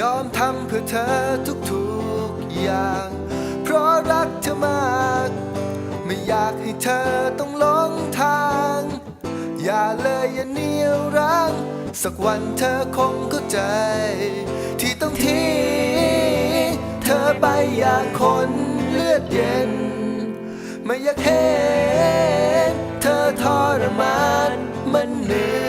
ยอมทำเพื่อเธอทุกๆอย่าง เพราะรักเธอมาก ไม่อยากให้เธอต้องหลงทาง อย่าเลยอย่าเนียวรังสักวันเธอคงเข้าใจ ที่ต้องทิ้งเธอไปอย่างคนเลือดเย็น ไม่อยากเห็น เธอทรมานมันเหนื่อย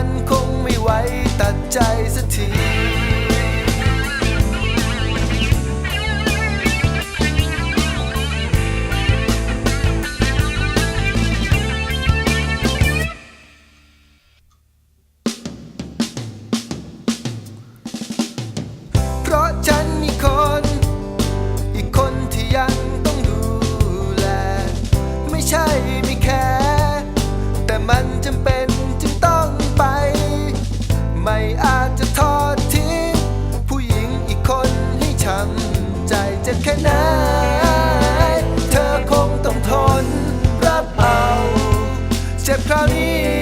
มันคงไม่ไหวตัดใจสักที Australia.